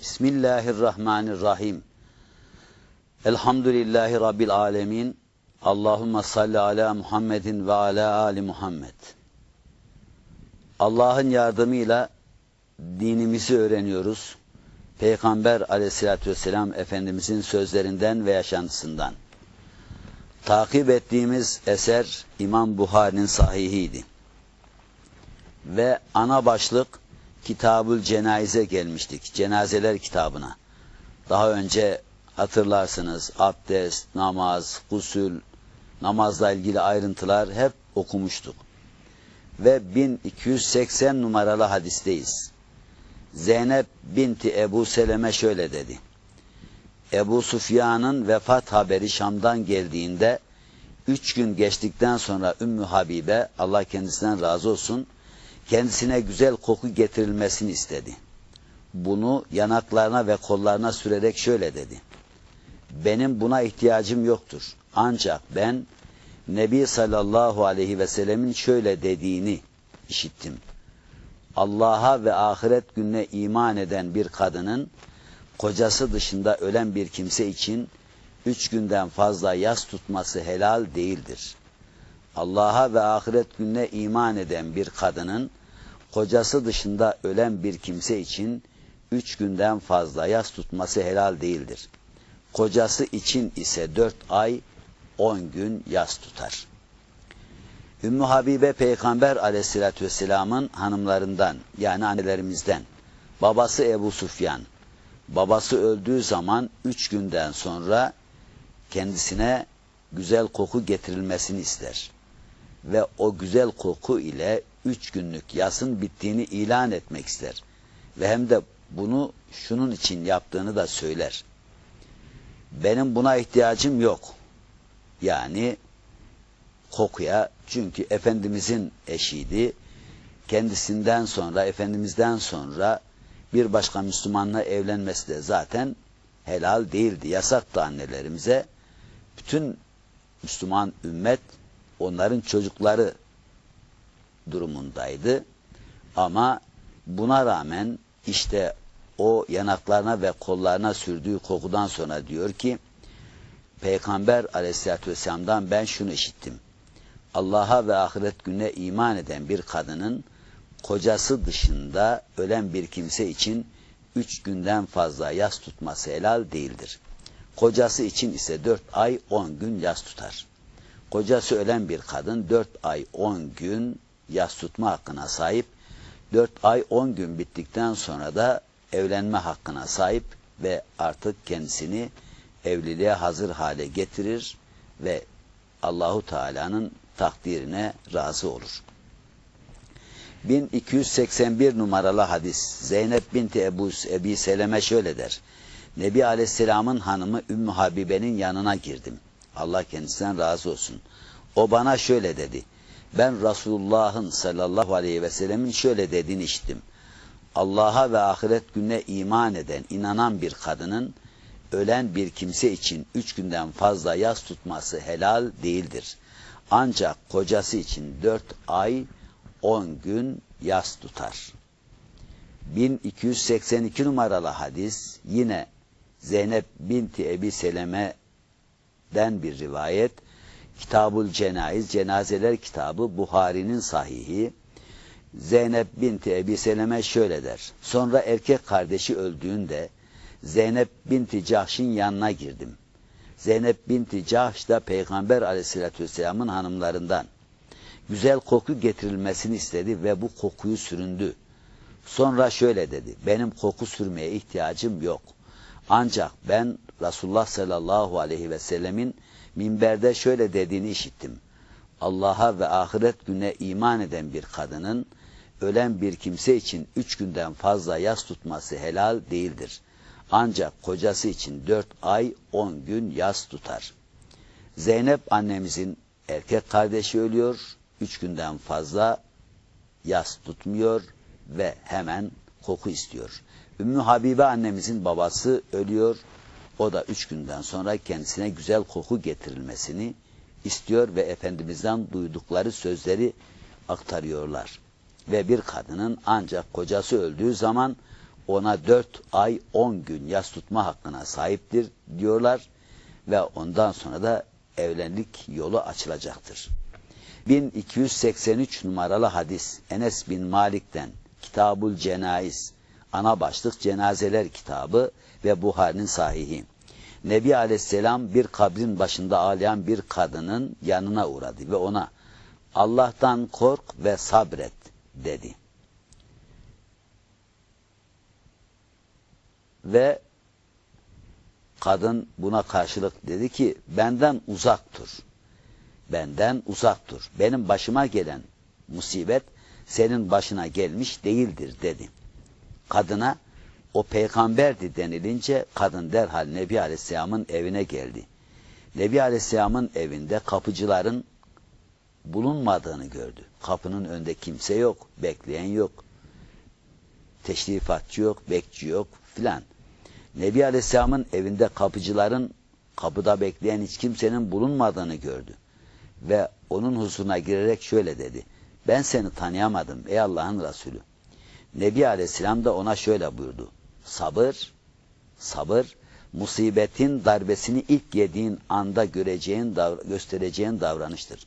Bismillahirrahmanirrahim. Elhamdülillahi Rabbil alemin. Allahümme salli ala Muhammedin ve ala ali Muhammed. Allah'ın yardımıyla dinimizi öğreniyoruz. Peygamber aleyhissalatü vesselam Efendimizin sözlerinden ve yaşantısından. Takip ettiğimiz eser İmam Buhari'nin sahihiydi. Ve ana başlık Kitabül Cenaze gelmiştik. Cenazeler kitabına. Daha önce hatırlarsınız abdest, namaz, gusül, namazla ilgili ayrıntılar hep okumuştuk. Ve 1280 numaralı hadisteyiz. Zeynep binti Ebu Seleme şöyle dedi. Ebu Sufyan'ın vefat haberi Şam'dan geldiğinde üç gün geçtikten sonra Ümmü Habibe Allah kendisinden razı olsun kendisine güzel koku getirilmesini istedi. Bunu yanaklarına ve kollarına sürerek şöyle dedi. Benim buna ihtiyacım yoktur. Ancak ben Nebi sallallahu aleyhi ve sellemin şöyle dediğini işittim. Allah'a ve ahiret gününe iman eden bir kadının kocası dışında ölen bir kimse için üç günden fazla yas tutması helal değildir. Allah'a ve ahiret gününe iman eden bir kadının kocası dışında ölen bir kimse için üç günden fazla yas tutması helal değildir. Kocası için ise dört ay on gün yas tutar. Ümmü Habibe Peygamber aleyhissalatü vesselamın hanımlarından yani annelerimizden. Babası Ebu Sufyan. Babası öldüğü zaman üç günden sonra kendisine güzel koku getirilmesini ister. Ve o güzel koku ile üç günlük yasın bittiğini ilan etmek ister. Ve hem de bunu şunun için yaptığını da söyler. Benim buna ihtiyacım yok. Yani kokuya çünkü Efendimizin eşiydi. Kendisinden sonra, Efendimizden sonra bir başka Müslümanla evlenmesi de zaten helal değildi. Yasaktı annelerimize. Bütün Müslüman ümmet onların çocukları durumundaydı. Ama buna rağmen işte o yanaklarına ve kollarına sürdüğü kokudan sonra diyor ki Peygamber aleyhissalatü vesselam'dan ben şunu işittim. Allah'a ve ahiret gününe iman eden bir kadının kocası dışında ölen bir kimse için üç günden fazla yas tutması helal değildir. Kocası için ise dört ay on gün yas tutar. Kocası ölen bir kadın dört ay on gün yas tutma hakkına sahip. Dört ay on gün bittikten sonra da evlenme hakkına sahip ve artık kendisini evliliğe hazır hale getirir ve Allahu Teala'nın takdirine razı olur. 1281 numaralı hadis Zeynep binti Ebu Ebi Seleme şöyle der. Nebi Aleyhisselam'ın hanımı Ümmü Habibe'nin yanına girdim. Allah kendisinden razı olsun. O bana şöyle dedi. Ben Resulullah'ın sallallahu aleyhi ve sellemin şöyle dediğini işittim. Allah'a ve ahiret gününe iman eden, inanan bir kadının ölen bir kimse için üç günden fazla yas tutması helal değildir. Ancak kocası için dört ay on gün yas tutar. 1282 numaralı hadis yine Zeynep binti Ebi Seleme'den bir rivayet. Kitabul Cenayiz, Cenazeler kitabı Buhari'nin sahihi. Zeynep binti Ebi Seleme şöyle der. Sonra erkek kardeşi öldüğünde Zeynep binti Cahş'ın yanına girdim. Zeynep binti Cahş da Peygamber aleyhissalatü vesselamın hanımlarından. Güzel koku getirilmesini istedi ve bu kokuyu süründü. Sonra şöyle dedi, benim koku sürmeye ihtiyacım yok. Ancak ben Resulullah sallallahu aleyhi ve sellemin minberde şöyle dediğini işittim. Allah'a ve ahiret güne iman eden bir kadının ölen bir kimse için üç günden fazla yas tutması helal değildir. Ancak kocası için dört ay on gün yas tutar. Zeynep annemizin erkek kardeşi ölüyor, üç günden fazla yas tutmuyor ve hemen koku istiyor. Ümmü Habibe annemizin babası ölüyor, o da üç günden sonra kendisine güzel koku getirilmesini istiyor ve Efendimiz'den duydukları sözleri aktarıyorlar. Ve bir kadının ancak kocası öldüğü zaman ona dört ay on gün yas tutma hakkına sahiptir diyorlar ve ondan sonra da evlenlik yolu açılacaktır. 1283 numaralı hadis Enes bin Malik'ten Kitabul Cenaiz ana başlık cenazeler kitabı ve Buhari'nin sahihi. Nebi Aleyhisselam bir kabrin başında ağlayan bir kadının yanına uğradı ve ona Allah'tan kork ve sabret dedi. Ve kadın buna karşılık dedi ki benden uzak dur. Benden uzak dur. Benim başıma gelen musibet senin başına gelmiş değildir dedi. Kadına o peygamberdi denilince kadın derhal Nebi Aleyhisselam'ın evine geldi. Nebi Aleyhisselam'ın evinde kapıcıların bulunmadığını gördü. Kapının önünde kimse yok, bekleyen yok. Teşrifatçı yok, bekçi yok filan. Nebi Aleyhisselam'ın evinde kapıcıların kapıda bekleyen hiç kimsenin bulunmadığını gördü. Ve onun huzuruna girerek şöyle dedi. Ben seni tanıyamadım ey Allah'ın Resulü. Nebi Aleyhisselam da ona şöyle buyurdu. Sabır, sabır, musibetin darbesini ilk yediğin anda göreceğin, göstereceğin davranıştır.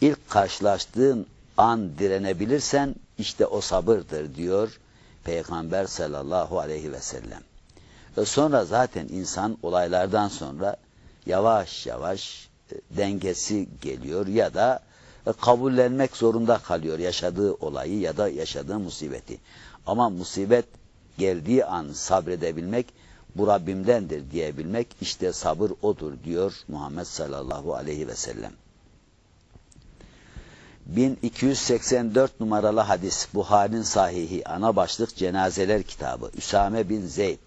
İlk karşılaştığın an direnebilirsen işte o sabırdır diyor Peygamber sallallahu aleyhi ve sellem. Ve sonra zaten insan olaylardan sonra yavaş yavaş e, dengesi geliyor ya da e, kabullenmek zorunda kalıyor yaşadığı olayı ya da yaşadığı musibeti. Ama musibet geldiği an sabredebilmek bu Rabbimdendir diyebilmek işte sabır odur diyor Muhammed sallallahu aleyhi ve sellem. 1284 numaralı hadis Buhari'nin sahihi ana başlık cenazeler kitabı Üsame bin Zeyd.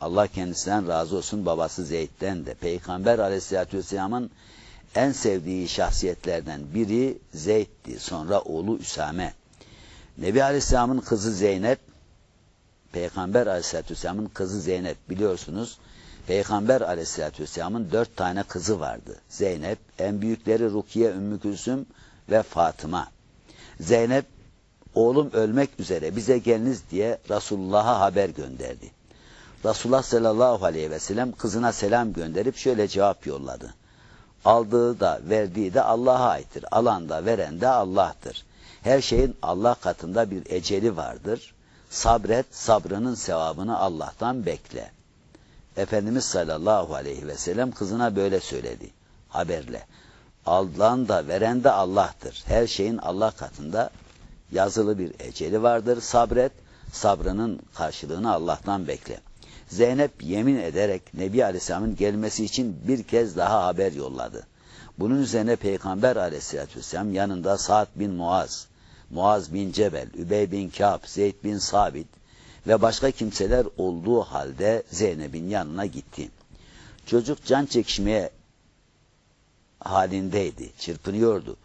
Allah kendisinden razı olsun babası Zeyd'den de. Peygamber aleyhissalatü vesselamın en sevdiği şahsiyetlerden biri Zeyd'di sonra oğlu Üsame. Nebi Aleyhisselam'ın kızı Zeynep Peygamber Aleyhisselatü Vesselam'ın kızı Zeynep biliyorsunuz Peygamber Aleyhisselatü Vesselam'ın dört tane kızı vardı. Zeynep, en büyükleri Rukiye, Ümmü Gülsüm ve Fatıma. Zeynep, oğlum ölmek üzere bize geliniz diye Resulullah'a haber gönderdi. Resulullah sallallahu aleyhi ve sellem kızına selam gönderip şöyle cevap yolladı. Aldığı da verdiği de Allah'a aittir. Alan da veren de Allah'tır. Her şeyin Allah katında bir eceli vardır. Sabret, sabrının sevabını Allah'tan bekle. Efendimiz sallallahu aleyhi ve sellem kızına böyle söyledi. Haberle. Alan da veren de Allah'tır. Her şeyin Allah katında yazılı bir eceli vardır. Sabret, sabrının karşılığını Allah'tan bekle. Zeynep yemin ederek Nebi Aleyhisselam'ın gelmesi için bir kez daha haber yolladı. Bunun üzerine Peygamber Aleyhisselatü Vesselam yanında Sa'd bin Muaz, Muaz bin Cebel, Übey bin Kâb, Zeyd bin Sabit ve başka kimseler olduğu halde Zeynep'in yanına gitti. Çocuk can çekişmeye halindeydi, çırpınıyordu.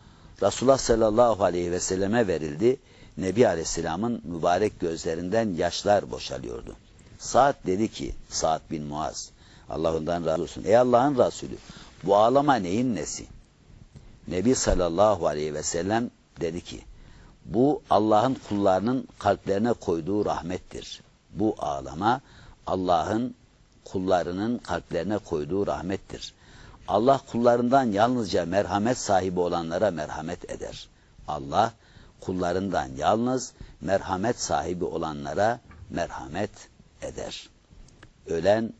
Resulullah sallallahu aleyhi ve selleme verildi. Nebi Aleyhisselam'ın mübarek gözlerinden yaşlar boşalıyordu. Saat dedi ki, Saat bin Muaz, Allah ondan razı olsun. Ey Allah'ın Resulü, bu ağlama neyin nesi? Nebi sallallahu aleyhi ve sellem dedi ki, bu Allah'ın kullarının kalplerine koyduğu rahmettir. Bu ağlama Allah'ın kullarının kalplerine koyduğu rahmettir. Allah kullarından yalnızca merhamet sahibi olanlara merhamet eder. Allah kullarından yalnız merhamet sahibi olanlara merhamet eder. Ölen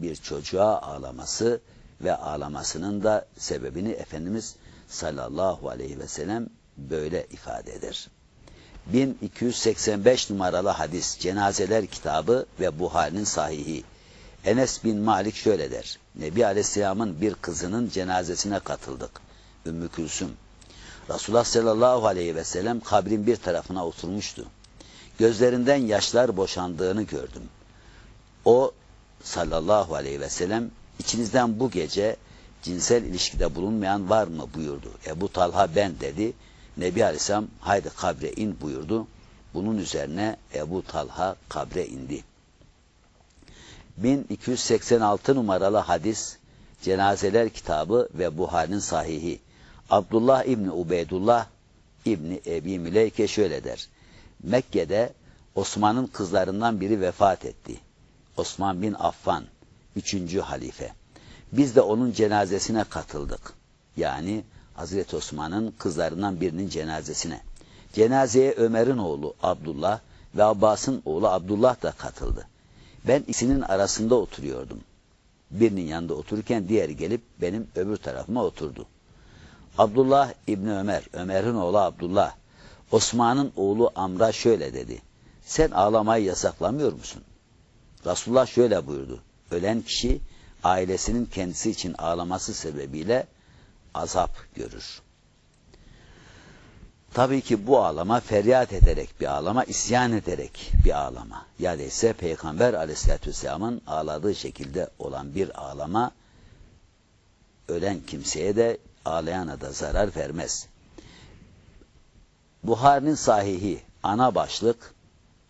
bir çocuğa ağlaması ve ağlamasının da sebebini Efendimiz sallallahu aleyhi ve sellem böyle ifade eder. 1285 numaralı hadis Cenazeler kitabı ve Buhari'nin sahihi. Enes bin Malik şöyle der. Nebi Aleyhisselam'ın bir kızının cenazesine katıldık. Ümmü Külsüm. Resulullah sallallahu aleyhi ve sellem kabrin bir tarafına oturmuştu. Gözlerinden yaşlar boşandığını gördüm. O sallallahu aleyhi ve sellem içinizden bu gece cinsel ilişkide bulunmayan var mı buyurdu. Ebu Talha ben dedi. Nebi Aleyhisselam haydi kabre in buyurdu. Bunun üzerine Ebu Talha kabre indi. 1286 numaralı hadis Cenazeler kitabı ve Buhari'nin sahihi. Abdullah İbni Ubeydullah İbni Ebi Müleyke şöyle der. Mekke'de Osman'ın kızlarından biri vefat etti. Osman bin Affan, üçüncü halife. Biz de onun cenazesine katıldık. Yani Hazreti Osman'ın kızlarından birinin cenazesine. Cenazeye Ömer'in oğlu Abdullah ve Abbas'ın oğlu Abdullah da katıldı. Ben ikisinin arasında oturuyordum. Birinin yanında otururken diğeri gelip benim öbür tarafıma oturdu. Abdullah İbni Ömer, Ömer'in oğlu Abdullah, Osman'ın oğlu Amr'a şöyle dedi. Sen ağlamayı yasaklamıyor musun? Resulullah şöyle buyurdu. Ölen kişi ailesinin kendisi için ağlaması sebebiyle azap görür. Tabii ki bu ağlama feryat ederek bir ağlama, isyan ederek bir ağlama. Yani ise Peygamber aleyhissalatü vesselamın ağladığı şekilde olan bir ağlama ölen kimseye de ağlayana da zarar vermez. Buhari'nin sahihi ana başlık,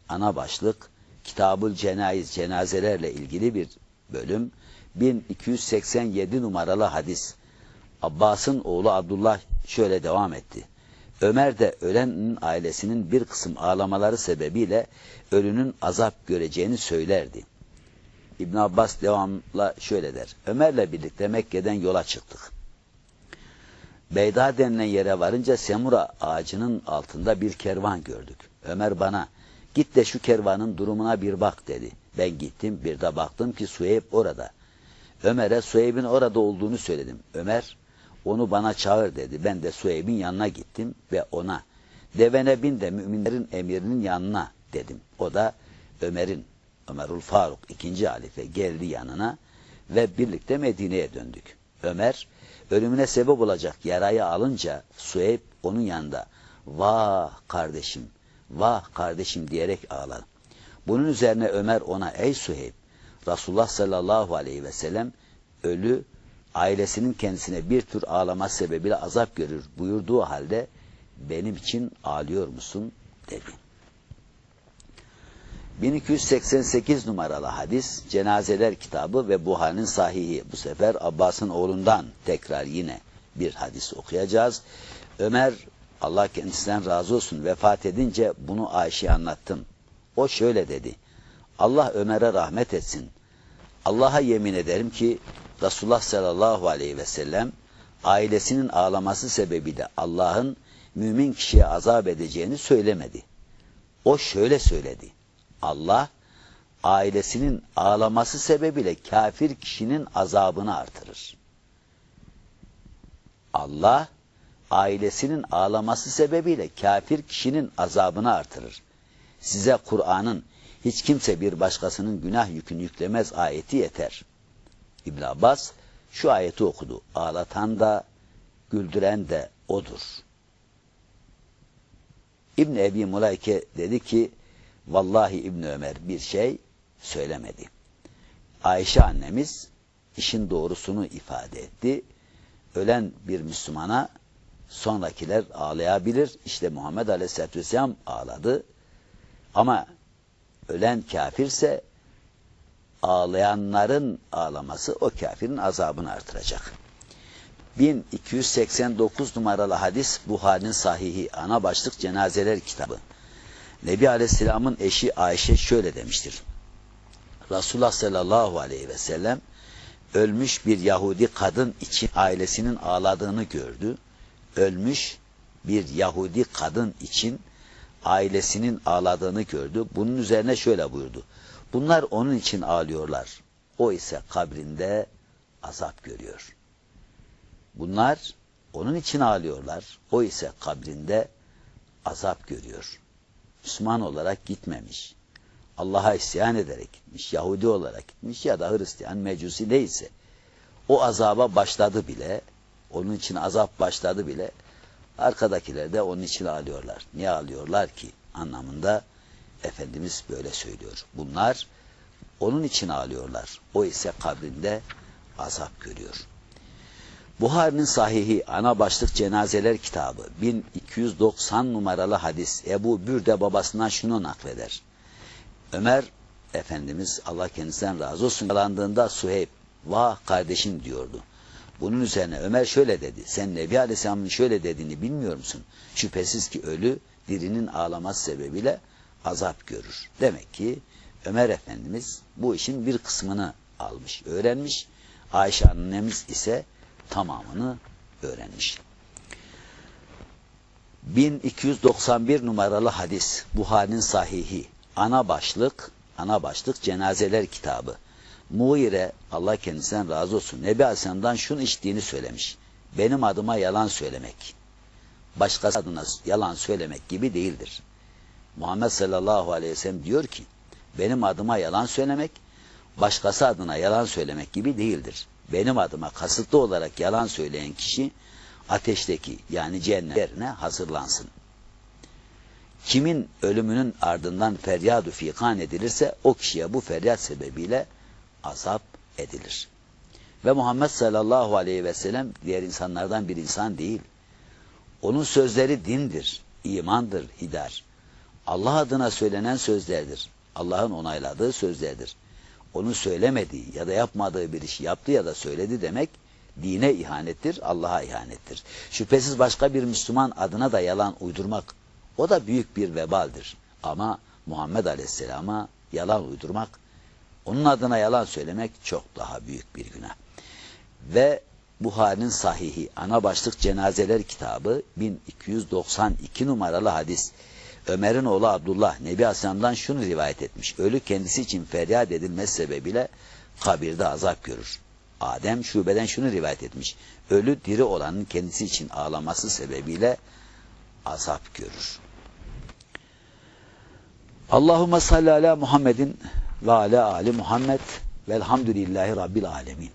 ana başlık Kitabul Cenayiz cenazelerle ilgili bir bölüm 1287 numaralı hadis. Abbas'ın oğlu Abdullah şöyle devam etti. Ömer de ölenin ailesinin bir kısım ağlamaları sebebiyle ölünün azap göreceğini söylerdi. İbn Abbas devamla şöyle der. Ömer'le birlikte Mekke'den yola çıktık. Beyda denilen yere varınca Semura ağacının altında bir kervan gördük. Ömer bana git de şu kervanın durumuna bir bak dedi. Ben gittim bir de baktım ki Suheyb orada. Ömer'e Suheyb'in orada olduğunu söyledim. Ömer onu bana çağır dedi. Ben de Suheyb'in yanına gittim ve ona devene bin de müminlerin emirinin yanına dedim. O da Ömer'in, Ömerül Faruk ikinci halife geldi yanına ve birlikte Medine'ye döndük. Ömer ölümüne sebep olacak yarayı alınca Suheyb onun yanında vah kardeşim, vah kardeşim diyerek ağladı. Bunun üzerine Ömer ona ey Suheyb Resulullah sallallahu aleyhi ve sellem ölü ailesinin kendisine bir tür ağlama sebebiyle azap görür buyurduğu halde benim için ağlıyor musun dedi. 1288 numaralı hadis Cenazeler kitabı ve Buhari'nin sahihi. Bu sefer Abbas'ın oğlundan tekrar yine bir hadis okuyacağız. Ömer Allah kendisinden razı olsun vefat edince bunu Ayşe'ye anlattım. O şöyle dedi. Allah Ömer'e rahmet etsin. Allah'a yemin ederim ki Resulullah sallallahu aleyhi ve sellem ailesinin ağlaması sebebiyle Allah'ın mümin kişiye azap edeceğini söylemedi. O şöyle söyledi. Allah ailesinin ağlaması sebebiyle kafir kişinin azabını artırır. Allah ailesinin ağlaması sebebiyle kafir kişinin azabını artırır. Size Kur'an'ın hiç kimse bir başkasının günah yükünü yüklemez ayeti yeter. İbn Abbas şu ayeti okudu. Ağlatan da güldüren de odur. İbn Ebi Mulayke dedi ki vallahi İbn Ömer bir şey söylemedi. Ayşe annemiz işin doğrusunu ifade etti. Ölen bir Müslümana sonrakiler ağlayabilir. İşte Muhammed Aleyhisselatü Vesselam ağladı. Ama ölen kafirse ağlayanların ağlaması o kafirin azabını artıracak. 1289 numaralı hadis Buhari'nin sahihi ana başlık cenazeler kitabı. Nebi Aleyhisselam'ın eşi Ayşe şöyle demiştir. Resulullah sallallahu aleyhi ve sellem ölmüş bir Yahudi kadın için ailesinin ağladığını gördü. Ölmüş bir Yahudi kadın için ailesinin ağladığını gördü. Bunun üzerine şöyle buyurdu. Bunlar onun için ağlıyorlar. O ise kabrinde azap görüyor. Bunlar onun için ağlıyorlar. O ise kabrinde azap görüyor. Müslüman olarak gitmemiş. Allah'a isyan ederek gitmiş, Yahudi olarak gitmiş ya da Hristiyan, Mecusi neyse. O azaba başladı bile, onun için azap başladı bile, arkadakiler de onun için ağlıyorlar. Niye ağlıyorlar ki? Anlamında Efendimiz böyle söylüyor. Bunlar onun için ağlıyorlar. O ise kabrinde azap görüyor. Buhari'nin sahihi ana başlık cenazeler kitabı 1290 numaralı hadis Ebu Bürde babasından şunu nakleder. Ömer Efendimiz Allah kendisinden razı olsun yalandığında Suheyb vah kardeşim diyordu. Bunun üzerine Ömer şöyle dedi. Sen Nebi Aleyhisselam'ın şöyle dediğini bilmiyor musun? Şüphesiz ki ölü dirinin ağlaması sebebiyle azap görür. Demek ki Ömer Efendimiz bu işin bir kısmını almış, öğrenmiş. Ayşe annemiz ise tamamını öğrenmiş. 1291 numaralı hadis Buhari'nin sahihi ana başlık ana başlık cenazeler kitabı Muire Allah kendisinden razı olsun Nebi Aleyhisselam'dan şunu içtiğini söylemiş. Benim adıma yalan söylemek. Başkası adına yalan söylemek gibi değildir. Muhammed sallallahu aleyhi ve sellem diyor ki benim adıma yalan söylemek başkası adına yalan söylemek gibi değildir. Benim adıma kasıtlı olarak yalan söyleyen kişi ateşteki yani cehennem yerine hazırlansın. Kimin ölümünün ardından feryadu fikan edilirse o kişiye bu feryat sebebiyle azap edilir. Ve Muhammed sallallahu aleyhi ve sellem diğer insanlardan bir insan değil. Onun sözleri dindir, imandır, hidar. Allah adına söylenen sözlerdir. Allah'ın onayladığı sözlerdir. Onun söylemediği ya da yapmadığı bir işi yaptı ya da söyledi demek dine ihanettir, Allah'a ihanettir. Şüphesiz başka bir Müslüman adına da yalan uydurmak o da büyük bir vebaldir. Ama Muhammed Aleyhisselam'a yalan uydurmak, onun adına yalan söylemek çok daha büyük bir günah. Ve Buhari'nin sahihi ana başlık cenazeler kitabı 1292 numaralı hadis. Ömer'in oğlu Abdullah Nebi Aleyhisselam'dan şunu rivayet etmiş. Ölü kendisi için feryat edilmesi sebebiyle kabirde azap görür. Adem şubeden şunu rivayet etmiş. Ölü diri olanın kendisi için ağlaması sebebiyle azap görür. Allahumme salli ala Muhammedin ve ala ali Muhammed velhamdülillahi rabbil alemin.